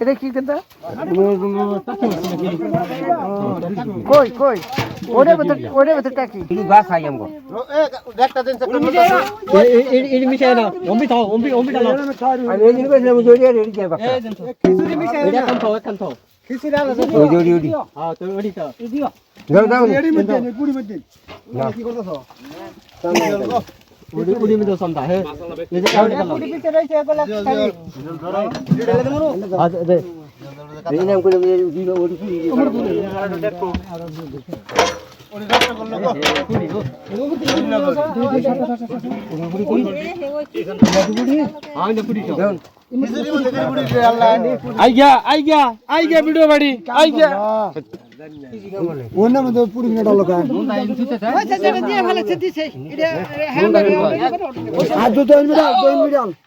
এটা কি কিন্তু কই কই ওরে ভেতর ওরে ভেতর টাকি একটা দিন আইগা আইগা আইগা ভিডিও বাড়ি আইগা আগে ডালুন না ঘর তাজা তাজা আছে এক বাটি করে ফেলাম দাদা বুড়া নাই না দাও বারবার হাত নিয়ে একটু করে পাবা না ওই কইড়া ব্যক্তি নই জমগা এমবি ডালো মাছ নিয়ে দশ মিনিট ডালো বাক ফলা মন দাদা কে রে ডাক দাও জারদার তো লাগবে জারদার দেখ দিব তাও ডিশ এক ডিশ করে দিও একটা বাড়ি নাও বেডলা খালি ডাল দা ডাল ডাল গো তাড়াতাড়ি করো মরে গেল কাকু সব করতে রে ডাল এদিকে রে সব আগলা হলো বেশি কথা একটা বাড়ি নাও বানাই দম ভাই বাড়ি বার নাম দে জীবনে দিবার কিছু দে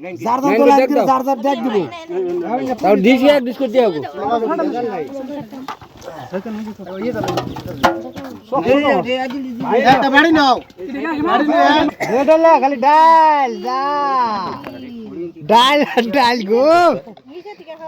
বুয়া বাড়ি এই যে নটা জিনিস তো এরকম করে এই যে দিছি একটা আগে না আমি দাও আমি দাও আমি দাও ওটা আর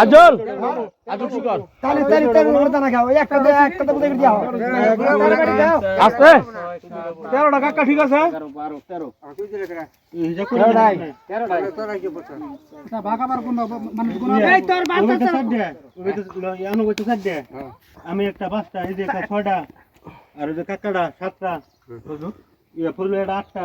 আজল আজল শুকর তালি তালি তালি ওটা না একটা দে একটা দে আস্তে তেরোটা কাকা ঠিক আছে আমি একটা পাঁচটা এই যে একটা ছয়টা আর ওই যে কাকাটা সাতটা ইয়ে ফুল আটটা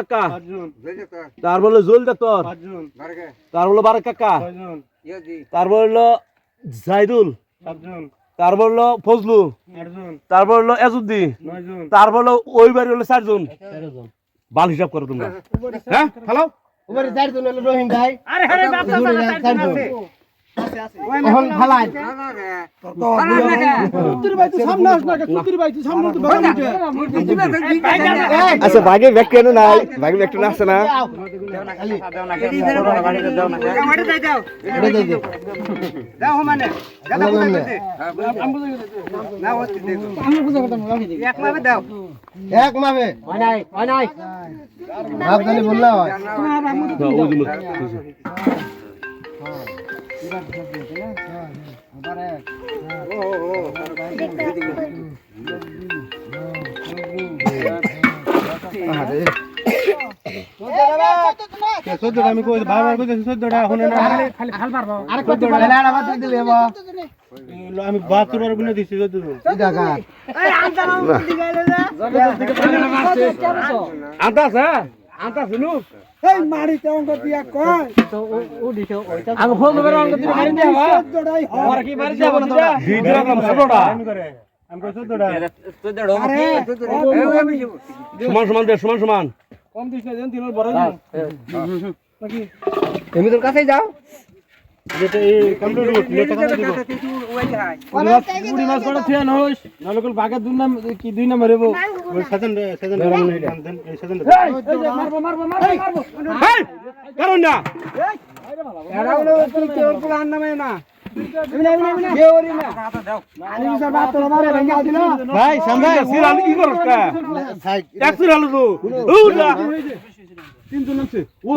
কাকা। তারপর হলো জল দত্তর পাঁচজন তারপর হলো বারে কাকা। তারপর হলো জাইদুল। তারপর হলো ফজলু। হলো এজুদ্দিন নয়জন তারপর হলো ওই বাড়ি হলো চারজন বাল হিসাব করো তোমরা। হ্যাঁ হ্যালো? চারজন হলো রহিম ভাই। আরে চারজন আচ্ছা ভাগে ব্যাগ কেন নাই ভাগে ব্যাগ আসছে না নে। এক মাপে ভাব জানি বললা হয় চোদ্দটা আমি কই বারবার কইতেছি চোদ্দটা শুনে না তাহলে আর আবার দিয়ে দিলে বা। আমি বাহাত্তর বার গুনে দিচ্ছি চোদ্দ এই হ্যাঁ আগে ফোন করে দিলে মারি দিয়া বা ওরা কি মারি যাব না তোরা দুই দিলাম ছোটটা আমি কই চোদ্দটা। সমান সমান দে সমান সমান। কম দিস না দেন তিন বড় দিন তুমি তোর কাছেই যাও। যেটা এই কমপ্লিট করতে লেটা কথা দিব পুরি মাছ কটা থিয়া নইস নালে কল বাগের দুই নাম কি দুই নাম মারবো ওই সাধন সাধন এই সাধন মারবো মারবো মারবো মারবো হেই কারণ না ভাই সামনে সিরাল কি করছ কা এক সিরাল তো তিনজন আছে ওই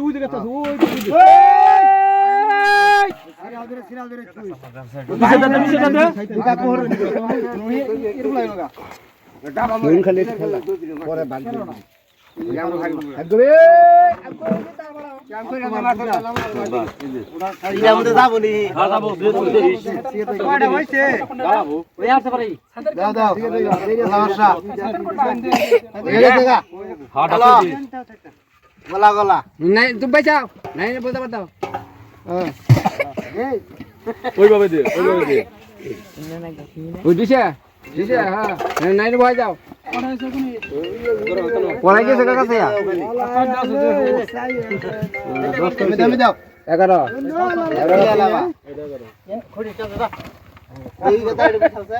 ওই আছে ওই গলা গলা। নাই তুমি বাইচাও নাই বলতে পারতাও ওই ভাবে দে ওই ভাবে দে ওই দিছে দিছে হ্যাঁ নাই ভয় যাও পড়াই গেছে কাকা সাইয়া। এগারো এই এলাবা। এই কথা এটা বিছালছে।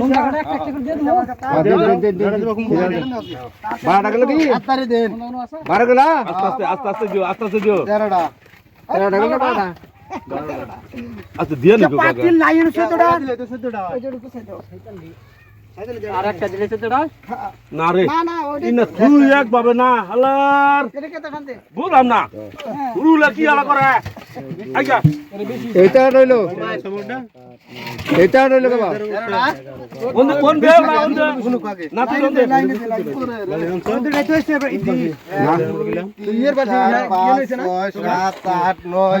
মুন্ডা কাটা একটা একটা করে দিয়ে দিও বারো টাকা কি। বারো গেলা আস্তে আস্তে আস্তে আস্তে দিও আস্তে আস্তে দিও তেরোটা। তেরো টাকা না বারোটা আস্তে দিয়ে নিকো কাকা আর একটা দিলে তো না রে। ইনা তুই এক ভাবে না হালার বুঝলাম না। রুলে কি আলা করে। আইয়া এইটা রইল। এইটা রইল বাবা। কোন না। না তুই ছয়, সাত, আট, নয়,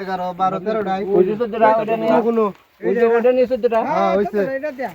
এগারো, বারো। হ্যাঁ, হইছে। এরম দাঁড় করা দাও, কম হইছে। আগে বারো কেন বারো কেন ওই নন্দন দেন,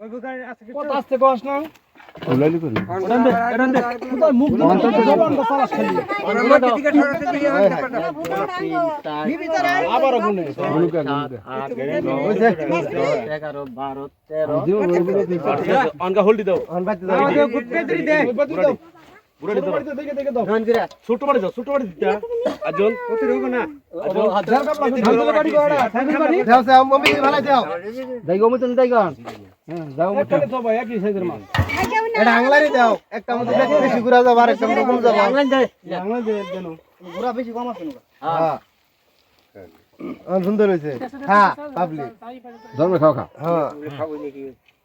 ঘুরা বেশি কম না? হ্যাঁ। হ্যাঁ, সুন্দর হয়েছে হ্যাঁ পাবলি ধর্মে খাও খা হ্যাঁ কি পেছাল বারে গা দুইটা হয়ে গেল। আও ও না না এই যে বাড়ি দিটা হলো নি না আরে, আরে, বাড়ি কো আমার ওই ওটা কার হাতে দি। এ বড় নিয়ে যেত খারো একটু দিও হ্যাঁ না দরকার নাই আতে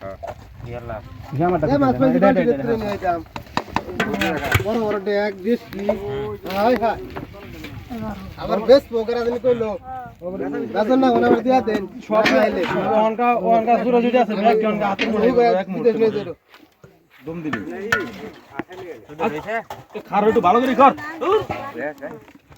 পাবি গো যদি কেন মনে তোর মারম কইলাম তিনটা দিছি তোর রাজা আসলো চার পাঁচ ছয় খালি ব্যাগ কি দূরে ভাই রে আমার ফুবার ভাই ছয়টা দিছি কোন দিকে গেছি ভিতরে যাই নই দে খালি পুতুলে দিস না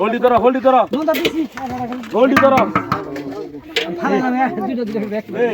হোল্ডি ধরো হোল্ডি ধরো হোল্ডি ধরো এই,